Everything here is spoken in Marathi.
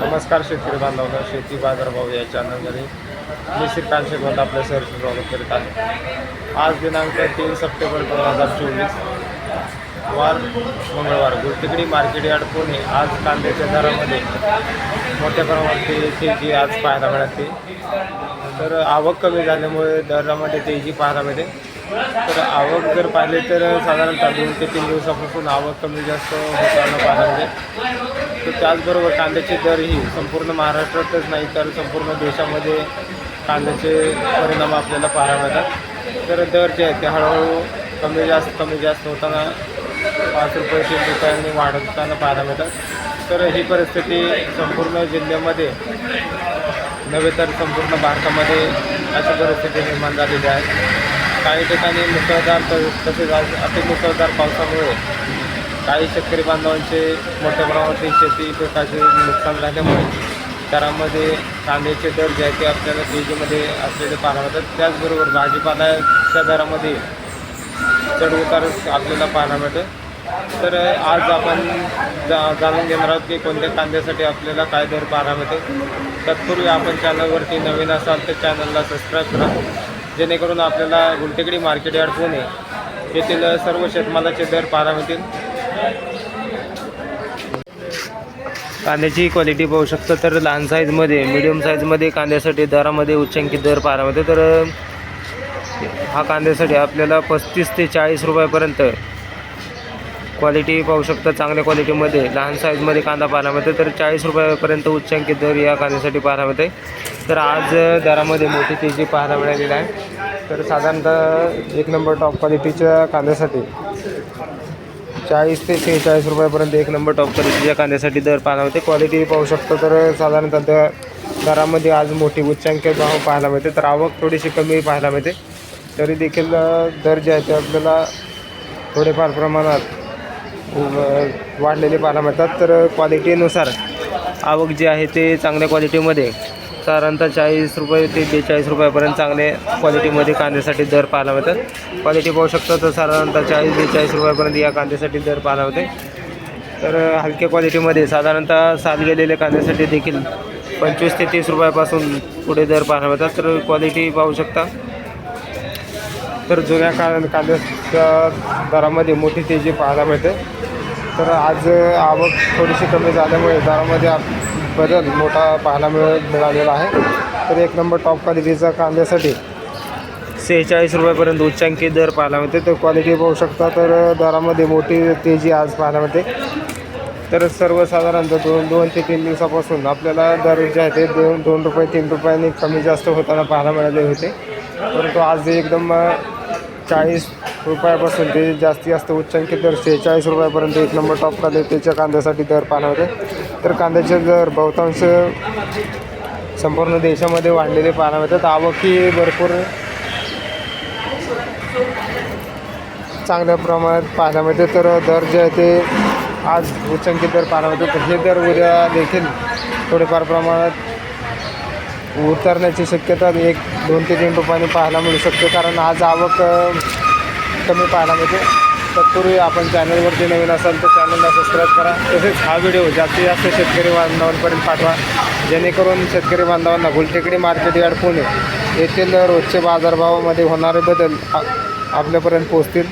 नमस्कार शेतकरी बांधवांना शेती बाजारभाव या चॅनलमध्ये मी श्रीकांत शेगवंत आपलं सहर्ष स्वागत करीत आहे. आज दिनांक तीन सप्टेंबर दोन हजार चोवीस वार मंगळवार. Gultekdi market yard Pune. आज कांद्याच्या दरामध्ये मोठ्या प्रमाणात तेजी आज पाहायला मिळते. तर आवक कमी झाल्यामुळे दरामध्ये तेजी पाहायला मिळते. तर आवक जर पाहिली तर साधारणतः दोन ते तीन दिवसापासून आवक कमी जास्त होताना पाहायला मिळते. तर त्याचबरोबर कांद्याचे दर ही संपूर्ण महाराष्ट्रातच नाही तर संपूर्ण देशामध्ये कांद्याचे परिणाम आपल्याला पाहायला मिळतात. तर दर जे आहेत ते हळूहळू कमी जास्त कमी जास्त होताना पाच रुपये तीन रुपयांनी वाढताना पाहायला मिळतात. तर ही परिस्थिती संपूर्ण जिल्ह्यामध्ये नव्हे तर संपूर्ण भारतामध्ये अशी परिस्थिती निर्माण झालेली आहे. काही ठिकाणी मुसळधार तसेच अति मुसळधार पावसामुळे काही शेतकरी बांधवांचे मोठ्या प्रमाणातील शेती पिकाचे नुकसान झाल्यामुळे दरामध्ये कांद्याचे दर जे आहे ते आपल्याला तेजीमध्ये असलेले पाहायला मिळतात. त्याचबरोबर भाजीपाल्याच्या दरामध्ये चढ उतार आपल्याला पाहायला मिळतं तर आज आपण जा जाणून घेणार आहोत की कोणत्या कांद्यासाठी आपल्याला काय दर पाहायला मिळते तत्पूर्वी आपण चॅनलवरती नवीन असाल तर चॅनलला सबस्क्राईब करा. जेणेकरून आपल्याला गुलटेकडी मार्केट यार्ड पुणे येथील सर्व शेतमालाचे दर पाहायला मिळतील. कांद्याची क्वालिटी पाहू शकता तर लहान साईजमध्ये मिडियम साईजमध्ये कांद्यासाठी दरामध्ये उच्चांकित दर पारामध्ये तर हा कांद्यासाठी आपल्याला पस्तीस ते चाळीस रुपयापर्यंत क्वालिटी पाहू शकता चांगल्या क्वालिटीमध्ये लहान साईजमध्ये कांदा पाहायला तर चाळीस रुपयापर्यंत उच्चांकित दर या कांद्यासाठी पाहायला मिळते. तर आज दरामध्ये मोठी तेजी पाहायला मिळालेली आहे. तर साधारणतः एक नंबर टॉप क्वालिटीच्या कांद्यासाठी चाळीस ते सेहेचाळीस रुपयापर्यंत एक नंबर टॉप क्वालिटीच्या कांद्यासाठी दर पाहायला मिळते. क्वालिटी पाहू शकतो तर साधारणतः दरामध्ये आज मोठी उच्चांक भाव पाहायला मिळते. तर आवक थोडीशी कमी पाहायला मिळते. तरी देखील दर जे आहे ते आपल्याला थोडेफार प्रमाणात वाढलेले पाहायला मिळतात. तर क्वालिटीनुसार आवक जी आहे ते चांगल्या क्वालिटीमध्ये साधारणतः चाळीस रुपये ते बेचाळीस रुपयापर्यंत चांगले क्वालिटीमध्ये कांद्यासाठी दर पाहायला मिळतात. क्वालिटी पाहू शकतो तर साधारणतः चाळीस बेचाळीस रुपयापर्यंत या कांद्यासाठी दर पाहायला मिळते. तर हलक्या क्वालिटीमध्ये साधारणतः साल गेलेल्या कांद्यासाठी देखील पंचवीस ते तीस रुपयापासून पुढे दर पाहायला मिळतात. तर क्वालिटी पाहू शकता. तर जुन्या का कांद्याच्या दरामध्ये मोठी तेजी पाहायला मिळते. तर आज आवक थोडीशी कमी झाल्यामुळे दरामध्ये आप- बदल मोठा पाहायला मिळ मिळालेला आहे. तर एक नंबर टॉप क्वालिटीचा कांद्यासाठी सेहेचाळीस रुपयापर्यंत उच्चांकी दर पाहायला मिळते. तर क्वालिटी पाहू शकता तर दरामध्ये मोठी तेजी आज पाहायला मिळते. तर सर्वसाधारणतः दोन दोन ते तीन दिवसापासून आपल्याला दर जे आहे ते दोन दोन रुपये तीन रुपयांनी कमी जास्त होताना पाहायला मिळाले होते. परंतु आज एकदम चाळीस रुपयापासून ते जास्तीत जास्त उच्चांकी दर शेहेचाळीस रुपयापर्यंत एक नंबर टॉप क्वालिटीच्या कांद्यासाठी दर पाहायला तर कांद्याचे दर बहुतांश संपूर्ण देशामध्ये वाढलेले पाहायला मिळतात आवक ही भरपूर चांगल्या प्रमाणात पाहायला मिळते. तर दर जे आहे ते आज उच्चांकित दर पाहायला मिळते तर हे दर उद्या देखील थोडेफार प्रमाणात उतरण्याची शक्यता एक दोन ते तीन रुपयाने पाहायला मिळू शकते. कारण आज आवक कमी पाहायला मिळते. तत्पूर्वी आपण चॅनलवरती नवीन असाल तर चॅनलला सबस्क्राईब करा. तसेच हा व्हिडिओ जास्तीत जास्त शेतकरी बांधवांपर्यंत पाठवा. जेणेकरून शेतकरी बांधवांना गुलटेकडी मार्केट यार्ड पुणे येथील रोजचे बाजारभावामध्ये होणारे बदल आपल्यापर्यंत पोहोचतील.